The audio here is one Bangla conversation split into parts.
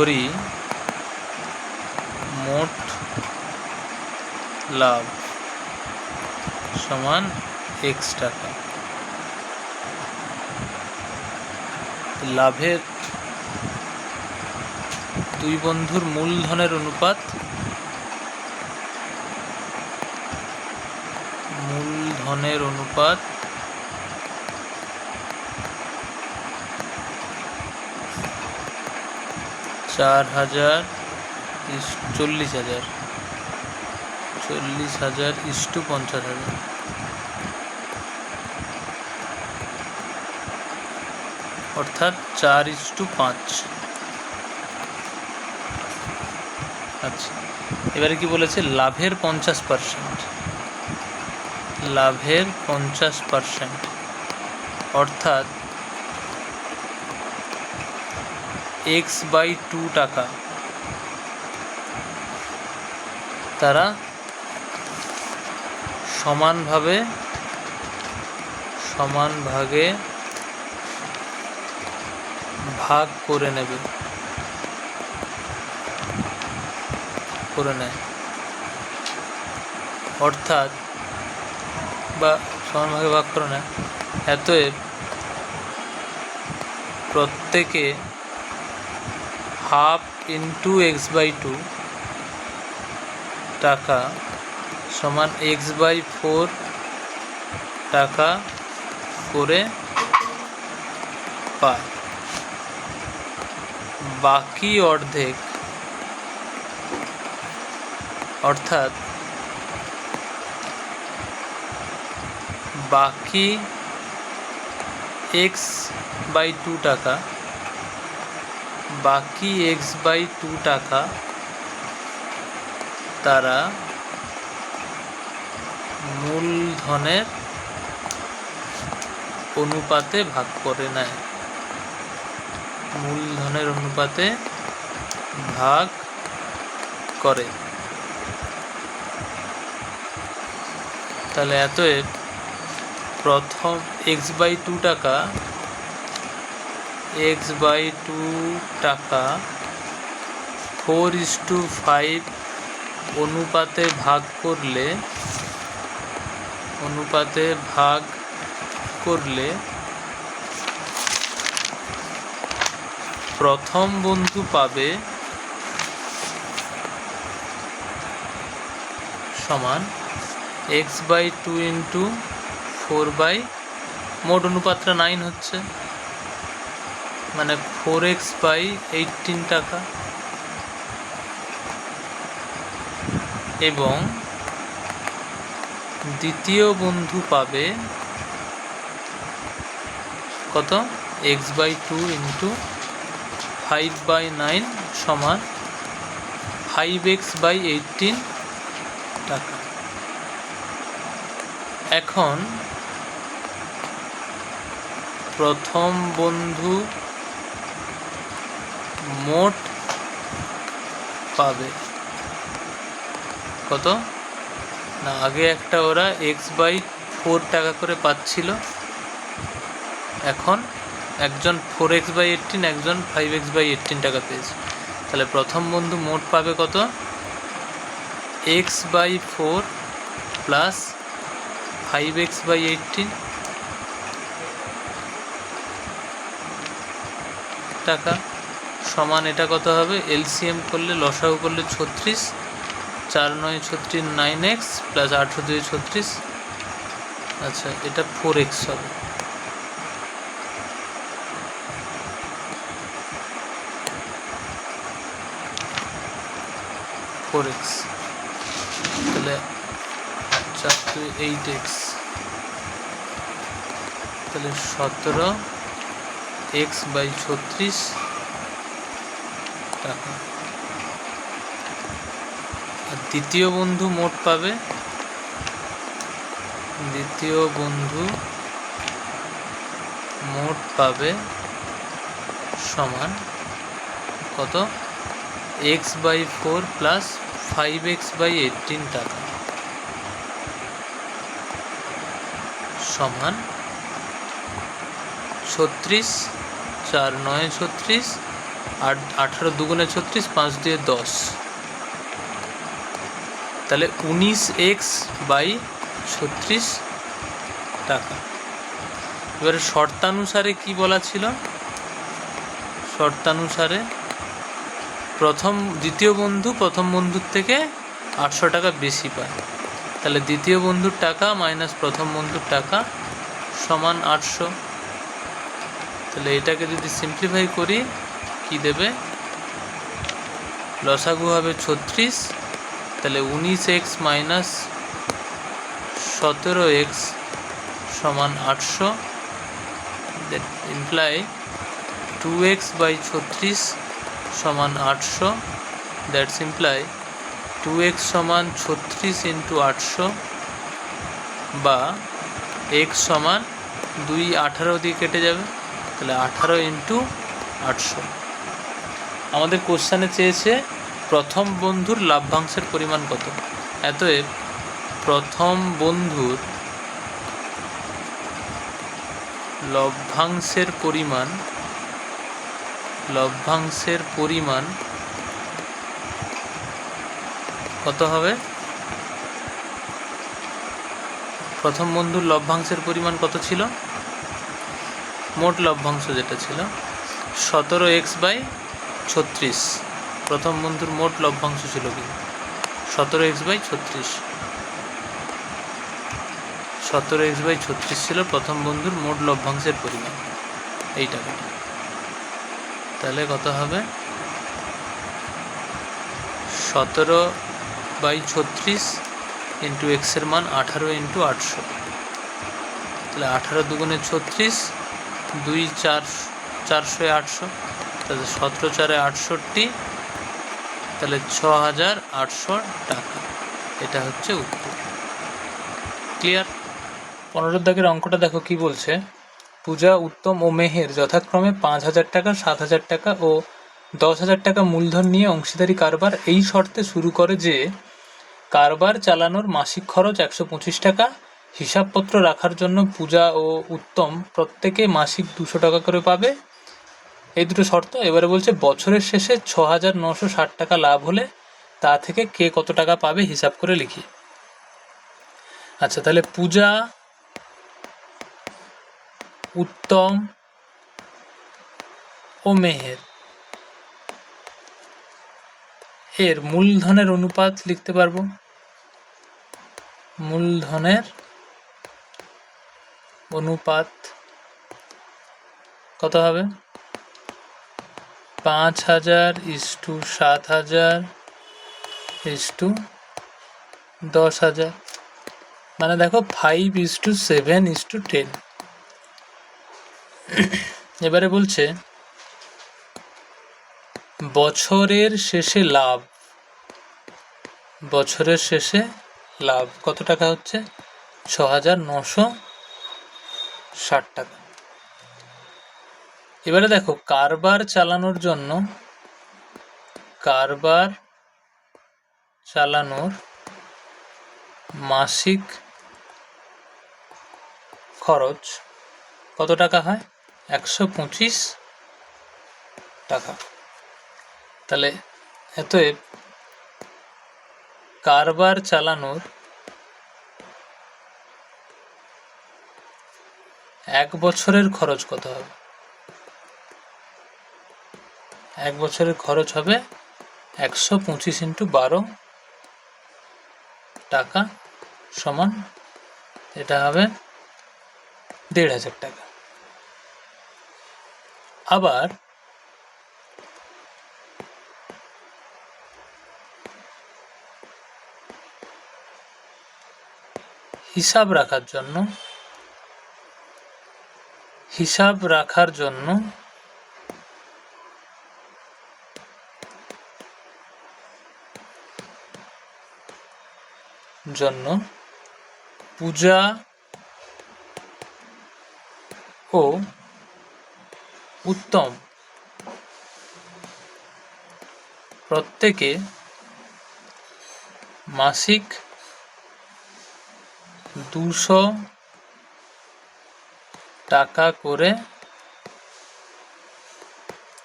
ধরি মোট লাভ সমান এক্স টাকা। লাভের দুই বন্ধুর মূলধনের অনুপাত মূলধনের অনুপাত চার হাজার চল্লিশ হাজার চল্লিশ হাজার ইস্টু পঞ্চাশ হাজার অর্থাৎ চার ইস্টু পাঁচ। আচ্ছা এবারে কি বলেছে? লাভের পঞ্চাশ পার্সেন্ট। লাভের পঞ্চাশ পার্সেন্ট। অর্থাৎ এক্স বাই টু টাকা। তারা সমানভাবে সমান ভাগে ভাগ করে নেবে। করে নেয়। অর্থাৎ বা সমান ভাগে ভাগ করে নেয়। এতএব প্রত্যেকে half into x by two টাকা সমান এক্স বাই ফোর টাকা করে পায় বাকি অর্ধেক, অর্থাৎ বাকি এক্স বাই টু টাকা বাকি এক্স বাই টু টাকা তারা মূলধনের অনুপাতে ভাগ করে নেয়। মূলধনের অনুপাতে ভাগ করে। তাহলে এতএব প্রথম এক্স বাই টু টাকা এক্স বাই টু টাকা ফোর ইস টু ফাইভ অনুপাতে ভাগ করলে, অনুপাতে ভাগ করলে প্রথম বন্ধু পাবে সমান x by two into four by, মোট অনুপাতটা নাইন হচ্ছে। মানে ফোর এক্স বাই এইটিন টাকা। এবং দ্বিতীয় বন্ধু পাবে কত? X by two into five by nine সমান ফাইভ এক্স বাই এইটিন টাকা। এখন প্রথম বন্ধু মোট পাবে। কত? না, আগে একটা ওরা এক্স বাই ফোর টাকা করে পাচ্ছিল। এখন একজন ফোর এক্স বাই এইটিন একজন ফাইভ এক্স বাই এইটিন টাকা পেয়েছে। তাহলে প্রথম বন্ধু মোট পাবে কত? X by four plus five x by eighteen টাকা। সমান এটা কত হবে? এলসিএম করলে লসাগু করলে ছত্রিশ, চার নয় ছত্রিশ নাইন এক্স প্লাস আঠেরো দুই ছত্রিশ। আচ্ছা এটা ফোর এক্স হবে। ফোর এক্স তাহলে চার দুই এইট এক্স তাহলে সতেরো এক্স বাই ছত্রিশ টাকা। আর দ্বিতীয় বন্ধু মোট পাবে? দ্বিতীয় বন্ধু মোট পাবে সমান কত? X by four plus five x by eighteen টাকা। সমান ছত্রিশ, চার নয় ছত্রিশ আট, আঠারো দুগুণে ছত্রিশ, পাঁচ দিয়ে দশ। তাহলে উনিশ এক্স বাই ছত্রিশ টাকা। এবারে শর্তানুসারে কি বলা ছিল? শর্তানুসারে প্রথম, দ্বিতীয় বন্ধু প্রথম বন্ধুর থেকে আটশো টাকা বেশি পায়। তাহলে দ্বিতীয় বন্ধুর টাকা মাইনাস প্রথম বন্ধুর টাকা সমান আটশো। তাহলে এটাকে যদি সিম্পলিফাই করি কি দেবে? লসাগু হবে ছত্রিশ, তাহলে উনিশ এক্স মাইনাস সতেরো এক্স সমান আটশো। ইমপ্লাই টু এক্স বাই ছত্রিশ সমান আটশো। দ্যাটস ইমপ্লাই টু এক্স সমান ছত্রিশ ইন্টু আটশো বা এক্স সমান দুই আঠারো দিয়ে কেটে যাবে, তাহলে আঠারো ইন্টু আটশো। আমাদের কোশ্চানে চেয়েছে, প্রথম বন্ধুর লাভ্যাংশের পরিমাণ কত? এতএব প্রথম বন্ধুর লভ্যাংশের পরিমাণ লভ্যাংশের পরিমাণ কত হবে? প্রথম বন্ধুর লভ্যাংশের পরিমাণ কত ছিল? মোট লভ্যাংশ যেটা ছিল, সতেরো এক্স বাই ছত্রিশ। প্রথম বন্ধুর মোট লভ্যাংশ ছিল কি? সতেরো এক্স বাই ছত্রিশ। সতেরো এক্স বাই ছত্রিশ ছিল প্রথম বন্ধুর মোট লভ্যাংশের পরিমাণ। এই টাকাটা। তাহলে কত হবে? সতেরো বাই ছত্রিশ ইন্টু এক্সের মান আঠারো ইন্টু আটশো। তাহলে আঠারো দুগুণে ছত্রিশ, দুই চার, চারশো আটশো। তাহলে সতেরো চারে আটষট্টি, তাহলে ছ হাজার আটশো টাকা। এটা হচ্ছে উত্তর। ক্লিয়ার পনেরো দাগের অঙ্কটা দেখো কি বলছে? পূজা, উত্তম ও মেহের যথাক্রমে পাঁচ হাজার টাকা সাত হাজার টাকা ও দশ হাজার টাকা মূলধন নিয়ে অংশীদারি কারবার এই শর্তে শুরু করে যে, কারবার চালানোর মাসিক খরচ একশো পঁচিশ টাকা, হিসাবপত্র রাখার জন্য পূজা ও উত্তম প্রত্যেকে মাসিক দুশো টাকা করে পাবে। এই দুটো শর্ত। এবারে বলছে, বছরের শেষে ছ হাজার নশো ষাট টাকা লাভ হলে তা থেকে কে কত টাকা পাবে হিসাব করে লিখি। আচ্ছা তাহলে পূজা, উত্তম ও মেহের। এর মূলধনের অনুপাত লিখতে পারব। মূলধনের অনুপাত কত হবে? পাঁচ হাজার ইস টু সাত হাজার ইস টু দশ হাজার। মানে দেখো five is to seven is to ten এবারে বলছে, বছরের শেষে লাভ। বছরের শেষে লাভ। কত টাকা হচ্ছে? ছ হাজার নশো ষাট টাকা। এবারে দেখো, কারবার চালানোর জন্য, কারবার চালানোর মাসিক খরচ কত টাকা হয়? একশো পঁচিশ টাকা। তাহলে এতএব কারবার চালানোর এক বছরের খরচ কত হবে? এক বছরের খরচ হবে একশো পঁচিশ ইন্টু বারো টাকা সমান, এটা হবে দেড় হাজার টাকা। আবার হিসাব রাখার জন্য, হিসাব রাখার জন্য জন্য পূজা ও উত্তম। প্রত্যেকে মাসিক দুশো টাকা করে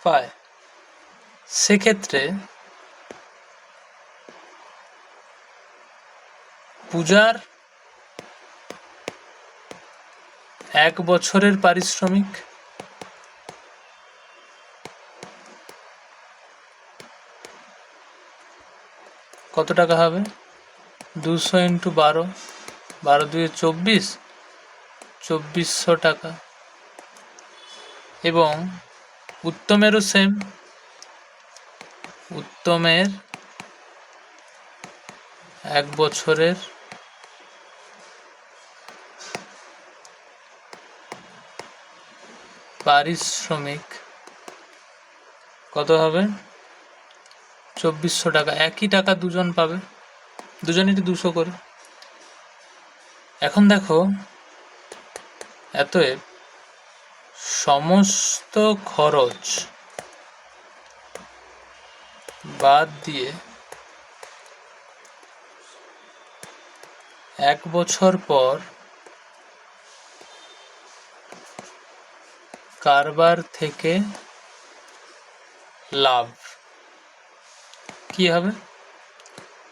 পায়। সেক্ষেত্রে পূজার এক বছরের পারিশ্রমিক। কত টাকা হবে? দুশো ইন্টু বারো বারো দুয়ে চব্বিশ, চব্বিশশো টাকা। এবং উত্তমেরও সেম উত্তমের এক বছরের পারিশ্রমিক। কত হবে? চব্বিশশো টাকা। একই টাকা দুজন পাবে। দুজনেরই দুশো করে। এখন দেখো, এতএব সমস্ত খরচ বাদ দিয়ে এক বছর পর কারবার থেকে লাভ। কি হবে?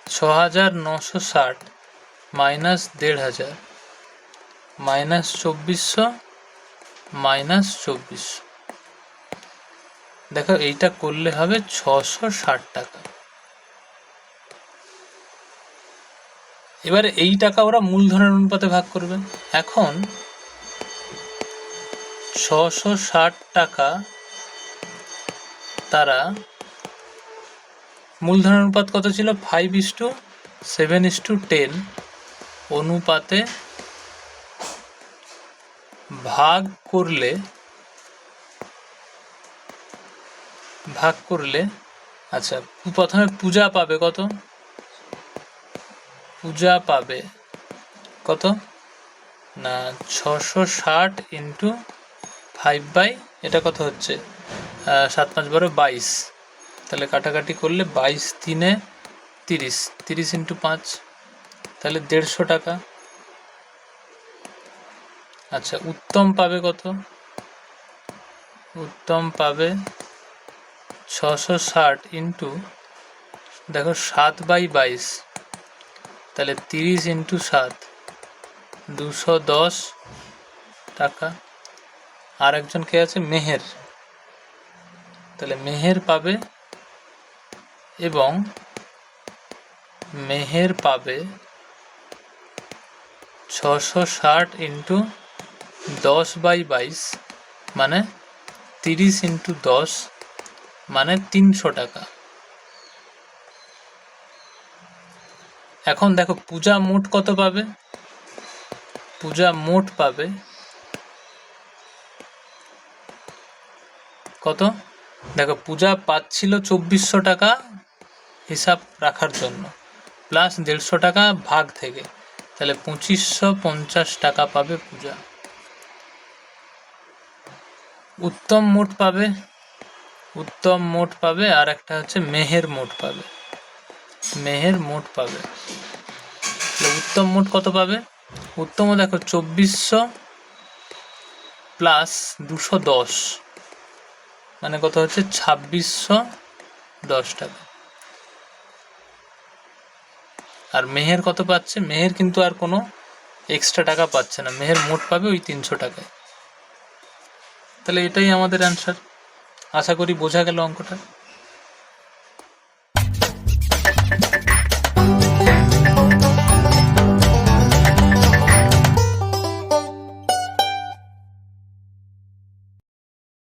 ছ হাজার নশো ষাট মাইনাস দেড় হাজার মাইনাস চব্বিশশো মাইনাস চব্বিশশো। দেখো, এইটা করলে হবে ছশো ষাট টাকা। এবারে এই টাকা ওরা মূলধনের অনুপাতে ভাগ করবে। এখন ছশো ষাট টাকা তারা মূলধন অনুপাত কত ছিল? Five is to seven is to ten অনুপাতে ভাগ করলে ভাগ করলে আচ্ছা প্রথমে পূজা পাবে কত? পূজা পাবে কত? না, ছশো ষাট ইন্টু ফাইভ বাই, এটা কত হচ্ছে? সাত পাঁচ বারো বাইশ। তাহলে কাটাকাটি করলে বাইশ তিনে তিরিশ। তিরিশ ইন্টু পাঁচ, তাহলে দেড়শো টাকা। আচ্ছা উত্তম পাবে কত? উত্তম পাবে ছশো ষাট ইন্টু, দেখো সাত বাই বাইশ, তাহলে তিরিশ ইন্টু সাত, দুশো দশ টাকা। আর একজন কে আছে? মেহের। তাহলে মেহের পাবে এবং মেহের পাবে ছশো ষাট ইন্টু দশ বাই বাইশ মানে তিরিশ ইন্টু দশ মানে তিনশো টাকা। এখন দেখো, পূজা মোট কত পাবে? পূজা মোট পাবে কত? দেখো, পূজা পাচ্ছিল চব্বিশশো টাকা হিসাব রাখার জন্য, প্লাস দেড়শো টাকা ভাগ থেকে। তাহলে পঁচিশশো পঞ্চাশ টাকা পাবে পূজা। উত্তম মোট পাবে, উত্তম মোট পাবে, আর একটা হচ্ছে মেহের মোট পাবে। মেহের মোট পাবে। উত্তম মোট কত পাবে? উত্তম দেখো, চব্বিশশো প্লাস দুশো দশ। মানে কত হচ্ছে ছাব্বিশশো দশ টাকা। আর মেহের কত পাচ্ছে? মেহের কিন্তু আর কোনো এক্সট্রা টাকা পাচ্ছে না। মেহের মোট পাবে ওই তিনশো টাকায়। তাহলে এটাই আমাদের অ্যান্সার আশা করি বোঝা গেল অঙ্কটা।